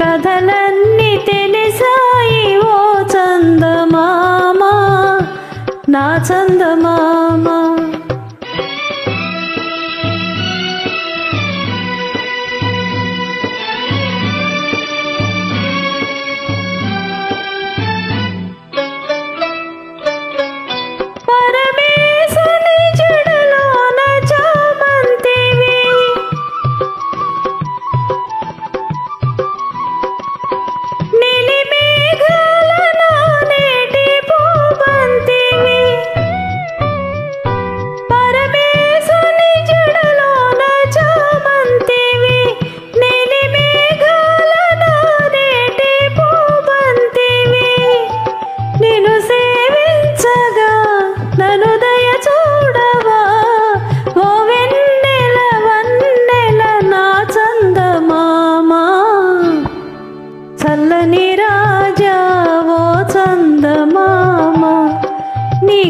కథలన్నీ తెలిసాయి ఓ చందమామ నా చందమామ.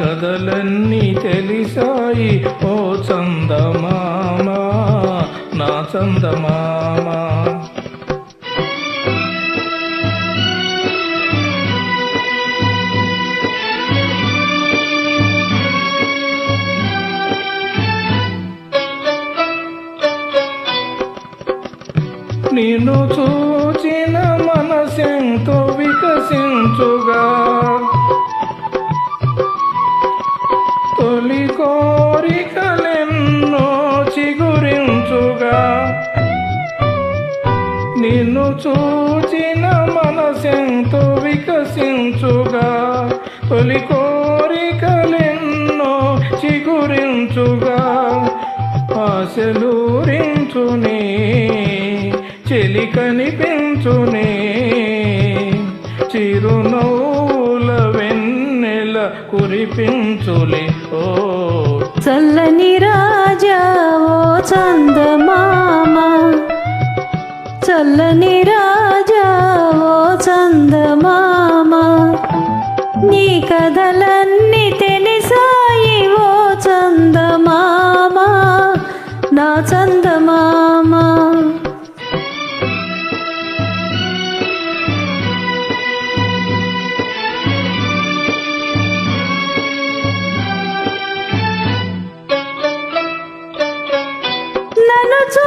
కథలన్నీ తెలిసాయి. ఓ చందమామ నా చందమామ. నిన్ను చూచిన మనసెంతో వికసించుగా చూచిన మనసెంతో వికసించుగా తొలి కోరికలెన్నో చిగురించుగా ఆశలూరించునే చెలి కనిపించునే చిరునవ్వుల వెన్నెల కురిపించులే. ఓ చల్లని రాజా ఓ చందమా చల్లని రాజా ఓ చందమామ. నీ కథలన్నీ తెలిసాయి ఓ చందమామ. నా చందమామ. నన్ను చూ